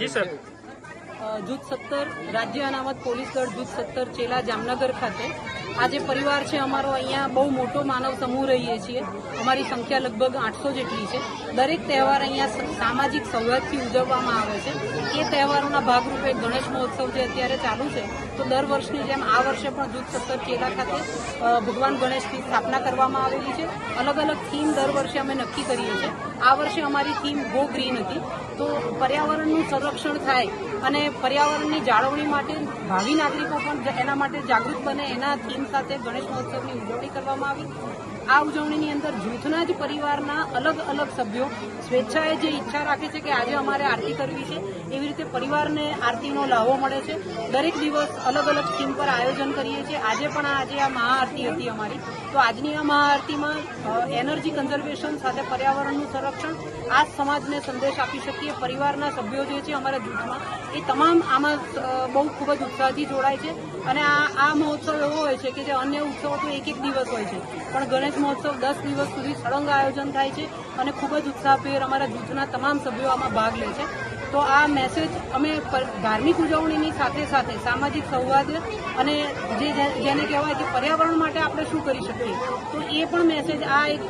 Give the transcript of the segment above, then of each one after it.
અ, જૂથ સત્તર રાજ્ય અનામત પોલીસ દળ જૂથ સત્તર ચેલા જામનગર ખાતે. આજે પરિવાર છે અમારો અહીંયા બહુ મોટો માનવ સમૂહ રહીએ છીએ. અમારી સંખ્યા લગભગ આઠસો જેટલી છે. દરેક તહેવાર અહીંયા સામાજિક સૌહાર્દથી ઉજવવામાં આવે છે. એ તહેવારોના ભાગરૂપે ગણેશ મહોત્સવ જે અત્યારે ચાલુ છે તો દર વર્ષની જેમ આ વર્ષે પણ જૂથ સત્તર ચેલા ખાતે ભગવાન ગણેશની સ્થાપના કરવામાં આવેલી છે. અલગ અલગ થીમ દર વર્ષે અમે નક્કી કરીએ છીએ. આ વર્ષે અમારી થીમ ગો ગ્રીન હતી. તો પર્યાવરણનું સંરક્ષણ થાય અને પર્યાવરણની જાળવણી માટે ભાવિ નાગરિકો પણ એના માટે જાગૃત બને. એના થીમ સાથે ગણેશ મહોત્સવની ઉજવણી કરવામાં આવી. આ ઉજવણીની અંદર જૂથના જ પરિવારના અલગ અલગ સભ્યો સ્વેચ્છાએ જે ઈચ્છા રાખે છે કે આજે અમારે આરતી કરવી છે, એવી રીતે પરિવારને આરતીનો લાહવો મળે છે. દરેક દિવસ અલગ અલગ થીમ પર આયોજન કરીએ છીએ. આજે પણ આજે આ મહાઆરતી હતી અમારી. તો આજની આ મહાઆરતીમાં એનર્જી કન્ઝર્વેશન સાથે પર્યાવરણનું સંરક્ષણ, આ સમાજને સંદેશ આપી શકીએ. પરિવારના સભ્યો જે છે અમારા જૂથમાં, એ તમામ આમાં બહુ ખૂબ જ ઉત્સાહથી જોડાય છે. અને આ આ મહોત્સવ એવો હોય છે કે જે અન્ય ઉત્સવો તો એક એક દિવસ હોય છે. પણ ગણેશ મહોત્સવ દસ દિવસ સુધી સળંગ આયોજન થાય છે અને ખૂબ જ ઉત્સાહભેર અમારા જૂથના તમામ સભ્યો આમાં ભાગ લે છે. તો આ મેસેજ અમે ધાર્મિક ઉજવણીની સાથે સાથે સામાજિક સંવાદ અને જે- જેને કહેવાય કે પર્યાવરણ માટે આપણે શું કરી શકીએ, તો એ પણ મેસેજ આ એક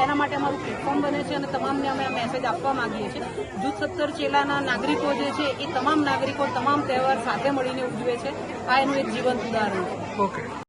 એના માટે અમારું પ્લેટફોર્મ બને છે અને તમામને અમે આ મેસેજ આપવા માંગીએ છીએ. જૂથ સત્તર ચેલાના નાગરિકો જે છે, એ તમામ નાગરિકો તમામ તહેવાર સાથે મળીને ઉજવે છે. આ એનું એક જીવંત ઉદાહરણ છે. ઓકે